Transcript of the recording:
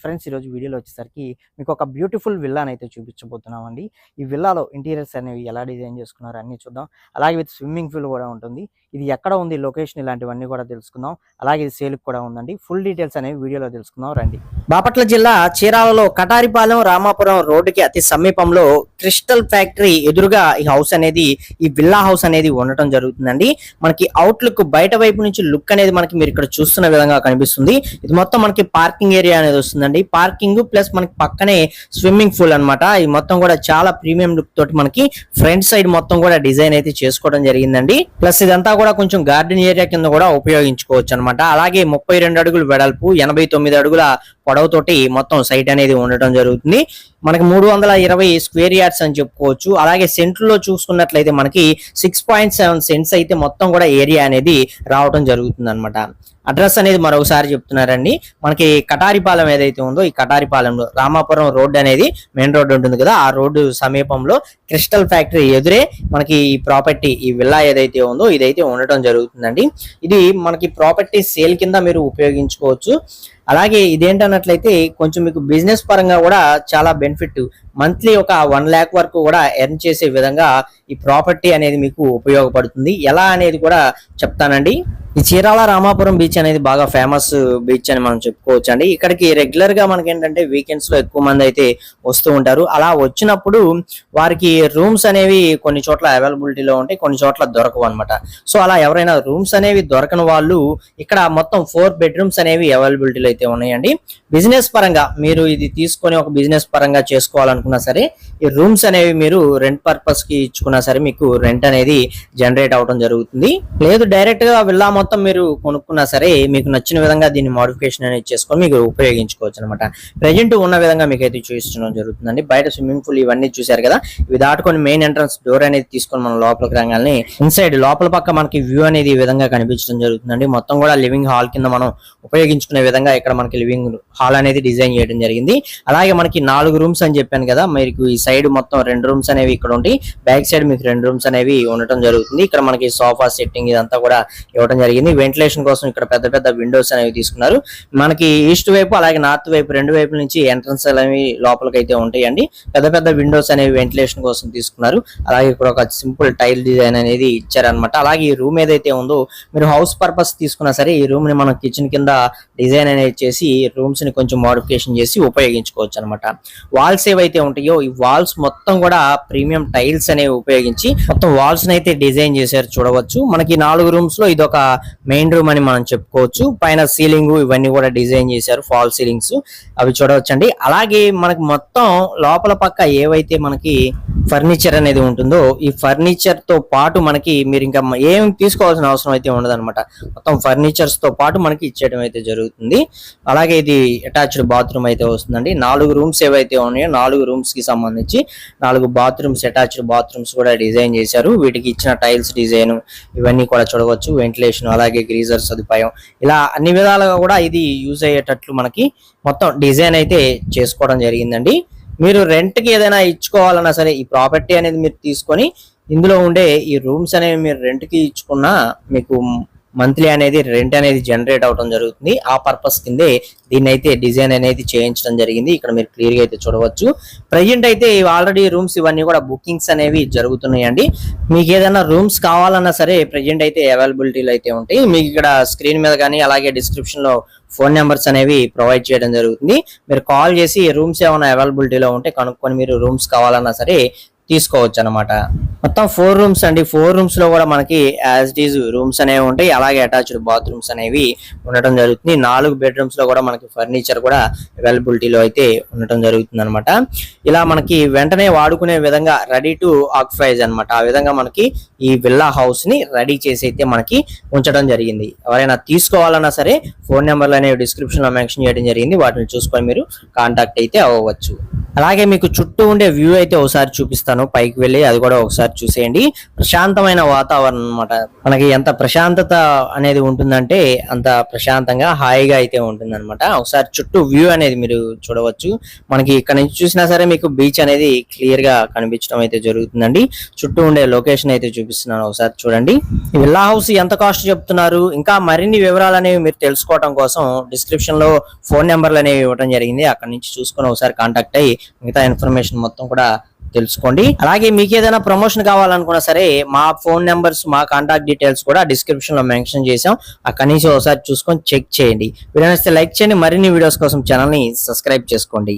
Friends ఈరోజు వీడియోలో వచ్చేసరికి మీకు ఒక బ్యూటిఫుల్ విల్లాని అయితే చూపించబోతున్నామండి. ఈ విల్లాలో ఇంటీరియర్స్ అనేవి ఎలా డిజైన్ చేసుకున్నారో అన్ని చూద్దాం. అలాగే విత్ స్విమ్మింగ్ పూల్ కూడా ఉంటుంది. ఇది ఎక్కడ ఉంది లొకేషన్ ఇలాంటివన్నీ కూడా తెలుసుకుందాం. అలాగే ఇది సేల్కి కూడా ఉందండి. ఫుల్ డీటెయిల్స్ అనేవి వీడియోలో తెలుసుకుందాం రండి. బాపట్ల జిల్లా చీరాలలో కటారిపాలెం రామాపురం రోడ్డుకి అతి సమీపంలో క్రిస్టల్ ఫ్యాక్టరీ ఎదురుగా ఈ హౌస్ అనేది ఈ విల్లా హౌస్ అనేది ఉండటం జరుగుతుందండి. మనకి అవుట్లుక్ బయట వైపు నుంచి లుక్ అనేది మనకి మీరు ఇక్కడ చూస్తున్న విధంగా కనిపిస్తుంది. ఇది మొత్తం మనకి పార్కింగ్ ఏరియా అనేది వస్తుంది వస్తుందండి పార్కింగ్ ప్లస్ మనకి పక్కనే స్విమ్మింగ్ పూల్ అన్నమాట. ఇది మొత్తం కూడా చాలా ప్రీమియం లుక్ తోటి మనకి ఫ్రంట్ సైడ్ మొత్తం కూడా డిజైన్ అయితే చేసుకోవడం జరిగిందండి. ప్లస్ ఇదంతా కూడా కొంచెం గార్డెన్ ఏరియా కింద కూడా ఉపయోగించుకోవచ్చు అన్నమాట అలాగే ముప్పై రెండు అడుగులు వెడల్పు ఎనభై తొమ్మిది అడుగుల పొడవుతోటి మొత్తం సైట్ అనేది ఉండటం జరుగుతుంది. మనకి మూడు వందల ఇరవై స్క్వేర్ యార్డ్స్ అని చెప్పుకోవచ్చు. అలాగే సెంటర్లో చూసుకున్నట్లయితే మనకి సిక్స్ పాయింట్ సెవెన్ సెంట్స్ అయితే మొత్తం కూడా ఏరియా అనేది రావడం జరుగుతుంది అనమాట అడ్రస్ అనేది మరొకసారి చెప్తున్నారండి. మనకి కటారిపాలెం ఏదైతే ఉందో ఈ కటారిపాలెంలో రామాపురం రోడ్ అనేది మెయిన్ రోడ్ ఉంటుంది కదా ఆ రోడ్డు సమీపంలో క్రిస్టల్ ఫ్యాక్టరీ ఎదురే మనకి ఈ ప్రాపర్టీ ఈ విల్లా ఏదైతే ఉందో ఇదైతే ఉండటం జరుగుతుందండి. ఇది మనకి ప్రాపర్టీ సేల్ కింద మీరు ఉపయోగించుకోవచ్చు. అలాగే ఇదేంటన్నట్లయితే కొంచెం మీకు బిజినెస్ పరంగా కూడా చాలా బెనిఫిట్ మంత్లీ ఒక వన్ ల్యాక్ వరకు కూడా ఎర్న్ చేసే విధంగా ఈ ప్రాపర్టీ అనేది మీకు ఉపయోగపడుతుంది. ఎలా అనేది కూడా చెప్తానండి. ఈ చీరాల రామాపురం బీచ్ అనేది బాగా ఫేమస్ బీచ్ అని మనం చెప్పుకోవచ్చు అండి ఇక్కడికి రెగ్యులర్గా మనకి ఏంటంటే వీకెండ్స్లో ఎక్కువ మంది అయితే వస్తూ ఉంటారు. అలా వచ్చినప్పుడు వారికి రూమ్స్ అనేవి కొన్ని చోట్ల అవైలబిలిటీలో ఉంటాయి కొన్ని చోట్ల దొరకవు అనమాట సో అలా ఎవరైనా రూమ్స్ అనేవి దొరకని వాళ్ళు ఇక్కడ మొత్తం ఫోర్ బెడ్రూమ్స్ అనేవి అవైలబిలిటీలో అయితే ఉన్నాయండి. బిజినెస్ పరంగా మీరు ఇది తీసుకొని ఒక బిజినెస్ పరంగా అనుకున్నా సరే ఈ రూమ్స్ అనేవి మీరు రెంట్ పర్పస్కి ఇచ్చుకున్నా సరే మీకు రెంట్ అనేది జనరేట్ అవడం జరుగుతుంది. లేదు డైరెక్ట్గా విల్లా మొత్తం మీరు కొనుక్కున్నా సరే మీకు నచ్చిన విధంగా దీన్ని మోడిఫికేషన్ అనేది చేసుకొని మీకు ఉపయోగించుకోవచ్చు అనమాట ప్రజెంట్ ఉన్న విధంగా మీకు అయితే చూపించడం జరుగుతుందండి. బయట స్విమ్మింగ్ పూల్ ఇవన్నీ చూశారు కదా ఇవి దాటుకొని మెయిన్ ఎంట్రన్స్ డోర్ అనేది తీసుకొని మనం లోపలికి రాగానే ఇన్సైడ్ లోపల పక్క మనకి వ్యూ అనేది ఈ విధంగా కనిపించడం జరుగుతుందండి. మొత్తం కూడా లివింగ్ హాల్ కింద మనం ఉపయోగించుకునే విధంగా ఇక్కడ మనకి లివింగ్ హాల్ అనేది డిజైన్ చేయడం జరిగింది. అలాగే మనకి నాలుగు రూమ్స్ అని చెప్పాను కదా మీకు ఈ సైడ్ మొత్తం రెండు రూమ్స్ అనేవి ఇక్కడ ఉంటాయి బ్యాక్ సైడ్ మీకు రెండు రూమ్స్ అనేవి ఉండటం జరుగుతుంది. ఇక్కడ మనకి సోఫా సెట్టింగ్ ఇదంతా కూడా ఇవ్వడం జరిగింది. వెంటిలేషన్ కోసం ఇక్కడ పెద్ద పెద్ద విండోస్ అనేవి తీసుకున్నారు. మనకి ఈస్ట్ వైపు అలాగే నార్త్ వైపు రెండు వైపు నుంచి ఎంట్రన్స్ అనేవి లోపలికి అయితే ఉంటాయండి. పెద్ద పెద్ద విండోస్ అనేవి వెంటిలేషన్ కోసం తీసుకున్నారు. అలాగే ఇక్కడ ఒక సింపుల్ టైల్ డిజైన్ అనేది ఇచ్చారనమాట అలాగే ఈ రూమ్ ఏదైతే ఉందో మీరు హౌస్ పర్పస్ తీసుకున్నా సరే ఈ రూమ్ని మనం కిచెన్ కింద డిజైన్ అనేది చేసి రూమ్స్ని కొంచెం మోడిఫికేషన్ చేసి ఉపయోగించుకోవచ్చు అనమాట వాల్స్ ఏవైతే ఉంటాయో ఈ వాల్స్ మొత్తం కూడా ప్రీమియం టైల్స్ అనేవి ఉపయోగించి మొత్తం వాల్స్ అయితే డిజైన్ చేశారు చూడవచ్చు. మనకి నాలుగు రూమ్స్లో ఇది ఒక మెయిన్ రూమ్ అని మనం చెప్పుకోవచ్చు. పైన సీలింగ్ ఇవన్నీ కూడా డిజైన్ చేశారు ఫాల్ సీలింగ్స్. అవి చూడవచ్చండి. అలాగే మనకి మొత్తం లోపల పక్క ఏవైతే మనకి ఫర్నిచర్ అనేది ఉంటుందో ఈ ఫర్నిచర్తో పాటు మనకి మీరు ఇంకా ఏం తీసుకోవాల్సిన అవసరం అయితే ఉండదన్నమాట. మొత్తం ఫర్నిచర్స్తో పాటు మనకి ఇచ్చేయడం అయితే జరుగుతుంది. అలాగే ఇది అటాచ్డ్ బాత్రూమ్ అయితే వస్తుందండి. నాలుగు రూమ్స్ ఏవైతే ఉన్నాయో నాలుగు రూమ్స్కి సంబంధించి నాలుగు బాత్రూమ్స్ అటాచ్డ్ బాత్రూమ్స్ కూడా డిజైన్ చేశారు. వీటికి ఇచ్చిన టైల్స్ డిజైన్ ఇవన్నీ కూడా చూడవచ్చు. వెంటిలేషన్ అలాగే గ్రీజర్ సదుపాయం ఇలా అన్ని విధాలుగా కూడా ఇది యూజ్ అయ్యేటట్లు మనకి మొత్తం డిజైన్ అయితే చేసుకోవడం జరిగిందండి. మీరు రెంట్కి ఏదైనా ఇచ్చుకోవాలన్నా సరే ఈ ప్రాపర్టీ అనేది మీరు తీసుకొని ఇందులో ఉండే ఈ రూమ్స్ అనేవి మీరు రెంట్కి ఇచ్చుకున్నా మీకు మంత్లీ అనేది రెంట్ అనేది జనరేట్ అవడం జరుగుతుంది. ఆ పర్పస్ కిందే దీన్ని అయితే డిజైన్ అనేది చేయించడం జరిగింది. ఇక్కడ మీరు క్లియర్గా అయితే చూడవచ్చు. ప్రజెంట్ అయితే ఆల్రెడీ రూమ్స్ ఇవన్నీ కూడా బుకింగ్స్ అనేవి జరుగుతున్నాయండి. మీకు ఏదైనా రూమ్స్ కావాలన్నా సరే ప్రజెంట్ అయితే అవైలబిలిటీలు అయితే ఉంటాయి. మీకు ఇక్కడ స్క్రీన్ మీద కానీ అలాగే డిస్క్రిప్షన్లో ఫోన్ నెంబర్స్ అనేవి ప్రొవైడ్ చేయడం జరుగుతుంది. మీరు కాల్ చేసి రూమ్స్ ఏమైనా అవైలబిలిటీలో ఉంటే కనుక్కొని మీరు రూమ్స్ కావాలన్నా సరే తీసుకోవచ్చు అనమాట మొత్తం ఫోర్ రూమ్స్ అండి. ఫోర్ రూమ్స్లో కూడా మనకి యాజ్ ఇట్ ఈజ్ రూమ్స్ అనేవి ఉంటాయి. అలాగే అటాచ్డ్ బాత్రూమ్స్ అనేవి ఉండటం జరుగుతుంది. నాలుగు బెడ్రూమ్స్లో కూడా మనకి ఫర్నిచర్ కూడా అవైలబిలిటీలో అయితే ఉండటం జరుగుతుంది అనమాట ఇలా మనకి వెంటనే వాడుకునే విధంగా రెడీ టు ఆక్యుపైజ్ అన్నమాట. ఆ విధంగా మనకి ఈ విల్లా హౌస్ని రెడీ చేసి అయితే మనకి ఉంచడం జరిగింది. ఎవరైనా తీసుకోవాలన్నా సరే ఫోన్ నెంబర్లు అనేవి డిస్క్రిప్షన్లో మెన్షన్ చేయడం జరిగింది. వాటిని చూసుకొని మీరు కాంటాక్ట్ అయితే అవ్వచ్చు. అలాగే మీకు చుట్టూ ఉండే వ్యూ అయితే ఒకసారి చూపిస్తాను. చెప్తాను పైకి వెళ్ళి అది కూడా ఒకసారి చూసేయండి. ప్రశాంతమైన వాతావరణం అన్నమాట. మనకి ఎంత ప్రశాంతత అనేది ఉంటుందంటే అంత ప్రశాంతంగా హాయిగా అయితే ఉంటుంది అనమాట ఒకసారి చుట్టూ వ్యూ అనేది మీరు చూడవచ్చు. మనకి ఇక్కడ నుంచి చూసినా సరే మీకు బీచ్ అనేది క్లియర్గా కనిపించడం అయితే జరుగుతుందండి. చుట్టూ ఉండే లొకేషన్ అయితే చూపిస్తున్నాను. ఒకసారి చూడండి. విల్లా హౌస్ ఎంత కాస్ట్ చెప్తున్నారు? ఇంకా మరిన్ని వివరాలు అనేవి మీరు తెలుసుకోవడం కోసం డిస్క్రిప్షన్లో ఫోన్ నెంబర్లు అనేవి ఇవ్వడం జరిగింది. అక్కడ నుంచి చూసుకొని ఒకసారి కాంటాక్ట్ అయ్యి మిగతా ఇన్ఫర్మేషన్ మొత్తం కూడా తెలుసుకోండి. అలాగే మీకు ఏదైనా ప్రమోషన్ కావాలనుకున్నా సరే మా ఫోన్ నెంబర్స్ మా కాంటాక్ట్ డీటెయిల్స్ కూడా డిస్క్రిప్షన్లో మెన్షన్ చేసాం అక్కడి నుంచి ఒకసారి చూసుకొని చెక్ చేయండి. వీడియో నచ్చితే లైక్ చేయండి. మరిన్ని వీడియోస్ కోసం ఛానల్ని సబ్స్క్రైబ్ చేసుకోండి.